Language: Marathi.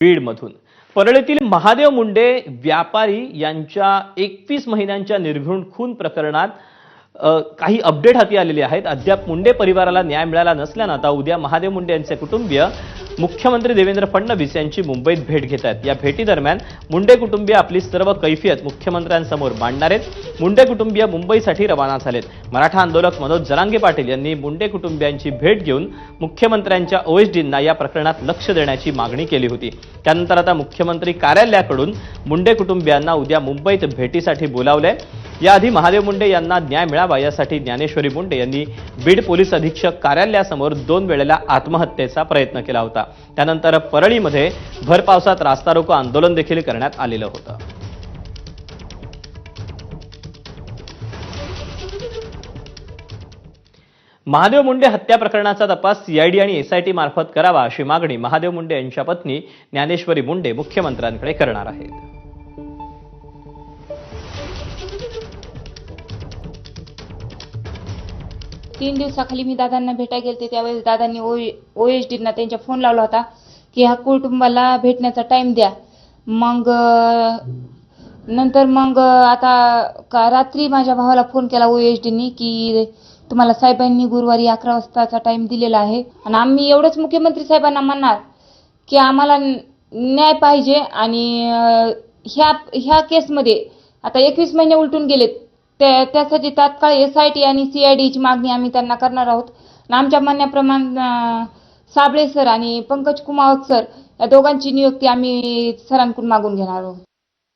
बीडमधून. परळीतील महादेव मुंडे व्यापारी यांच्या एकवीस महिन्यांच्या निर्घृण खून प्रकरणात काही अपडेट हाती आलेले आहेत. अद्याप मुंडे परिवाराला न्याय मिळाला नसल्यानं आता उद्या महादेव मुंडे यांचे कुटुंबीय मुख्यमंत्री देवेंद्र फडणवीस यांची मुंबईत भेट घेत आहेत. या भेटीदरम्यान मुंडे कुटुंबीय आपली सर्व कैफियत मुख्यमंत्र्यांसमोर मांडणार आहेत. मुंडे कुटुंबीय मुंबईसाठी रवाना झालेत. मराठा आंदोलक मनोज जरांगे पाटील यांनी मुंडे कुटुंबियांची भेट घेऊन मुख्यमंत्र्यांच्या ओएसडींना या प्रकरणात लक्ष देण्याची मागणी केली होती. त्यानंतर आता मुख्यमंत्री कार्यालयाकडून मुंडे कुटुंबियांना उद्या मुंबईत भेटीसाठी बोलावलंय. याआधी महादेव मुंडे यांना न्याय मिळावा यासाठी ज्ञानेश्वरी मुंडे यांनी बीड पोलीस अधीक्षक कार्यालयासमोर दोन वेळेला आत्महत्येचा प्रयत्न केला होता. त्यानंतर परळीमध्ये भर पावसात रास्ता रोको आंदोलन देखील करण्यात आलेलं होतं. महादेव मुंडे हत्या प्रकरणाचा तपास सीआयडी आणि एसआयटी मार्फत करावा अशी मागणी महादेव मुंडे यांच्या पत्नी ज्ञानेश्वरी मुंडे मुख्यमंत्र्यांकडे करणार आहेत. तीन दिवसाखाली मी दादांना भेटायला गेलते. त्यावेळेस दादांनी ओ एस डीना त्यांच्या फोन लावला होता की ह्या कुटुंबाला भेटण्याचा टाइम द्या. मग नंतर मग आता का रात्री माझ्या भावाला फोन केला ओ एस डीनी की तुम्हाला साहेबांनी गुरुवारी अकरा वाजताचा टाइम दिलेला आहे. आणि आम्ही एवढंच मुख्यमंत्री साहेबांना म्हणणार की आम्हाला न्याय पाहिजे आणि ह्या ह्या केसमध्ये आता एकवीस महिने उलटून गेलेत. त्यासाठी तात्काळ एस आय टी आणि सी आय डीची मागणी आम्ही त्यांना करणार आहोत. आमच्या म्हणण्याप्रमाणे साबळे सर आणि पंकज कुमावत सर या दोघांची नियुक्ती आम्ही सरांकडून मागून घेणार आहोत.